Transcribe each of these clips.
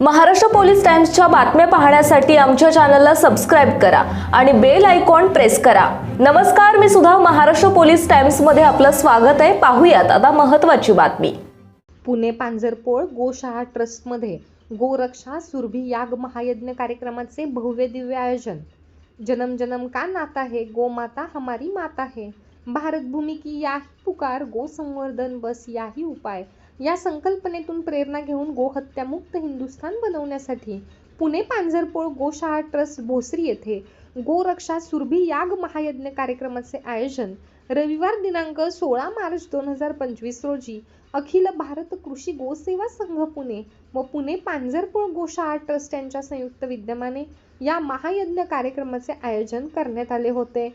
Maharashtra police टाइम्सच्या बातम्या पाहण्यासाठी आमच्या चॅनलला सबस्क्राईब करा आणि बेल आयकॉन प्रेस करा. नमस्कार मी सुद्धा महाराष्ट्र पोलीस टाइम्समध्ये आपलं स्वागत आहे. पाहूयात आता महत्त्वाची बातमी. पुणे पांजरपोळ गोशाळा ट्रस्टमध्ये गोरक्षा सुरभी याग महायज्ञ कार्यक्रमाचे भव्य दिव्य आयोजन. जन्म जन्म का नाता है गोमाता हमारी माता है. भारत भूमी की याही पुकार गो संवर्धन बस याही उपाय. या संकल्पनेतून प्रेरणा घेऊन गोहत्यामुक्त हिंदुस्थान बनवण्यासाठी पुणे पांझरपोळ गोशाळा ट्रस्ट भोसरी येथे गोरक्षा सुरभी याग महायज्ञ कार्यक्रमाचे आयोजन रविवार दिनांक सोळा मार्च दोन हजार पंचवीस रोजी अखिल भारत कृषी गोसेवा संघ पुणे व पुणे पांझरपोळ गोशाळा ट्रस्ट यांच्या संयुक्त विद्यमाने या महायज्ञ कार्यक्रमाचे आयोजन करण्यात आले होते.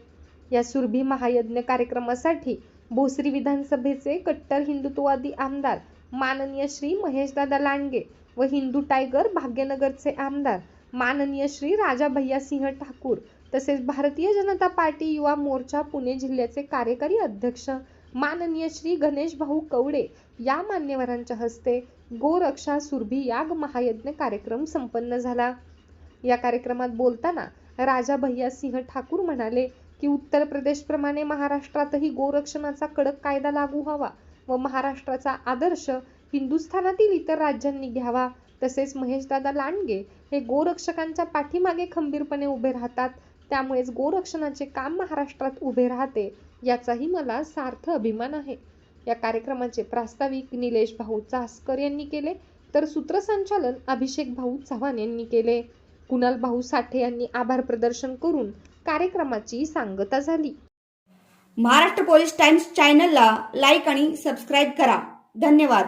या सुरभी महायज्ञ कार्यक्रमासाठी भोसरी विधानसभेचे कट्टर हिंदुत्ववादी आमदार माननीय श्री महेशदादा लांडगे व हिंदू टायगर भाग्यनगरचे आमदार माननीय श्री राजा भैया सिंह ठाकूर तसेच भारतीय जनता पार्टी युवा मोर्चा पुणे जिल्ह्याचे कार्यकारी अध्यक्ष माननीय श्री गणेश भाऊ कवडे या मान्यवरांच्या हस्ते गोरक्षा सुरभी याग महायज्ञ कार्यक्रम संपन्न झाला. या कार्यक्रमात बोलताना राजा भैया सिंह ठाकूर म्हणाले की उत्तर प्रदेशप्रमाणे महाराष्ट्रातही गोरक्षणाचा कडक कायदा लागू व्हावा व महाराष्ट्राचा आदर्श हिंदुस्थानातील इतर राज्यांनी घ्यावा. तसेच महेशदादा लांडगे हे गोरक्षकांच्या पाठीमागे खंबीरपणे उभे राहतात. त्यामुळेच गोरक्षणाचे काम महाराष्ट्रात उभे राहते याचाही मला सार्थ अभिमान आहे. या कार्यक्रमाचे प्रास्ताविक निलेश भाऊ चासकर यांनी केले तर सूत्रसंचालन अभिषेक भाऊ चव्हाण यांनी केले. कुणाल भाऊ साठे यांनी आभार प्रदर्शन करून कार्यक्रमाची सांगता झाली. महाराष्ट्र पोलीस टाइम्स चॅनलला लाईक आणि सबस्क्राईब करा. धन्यवाद.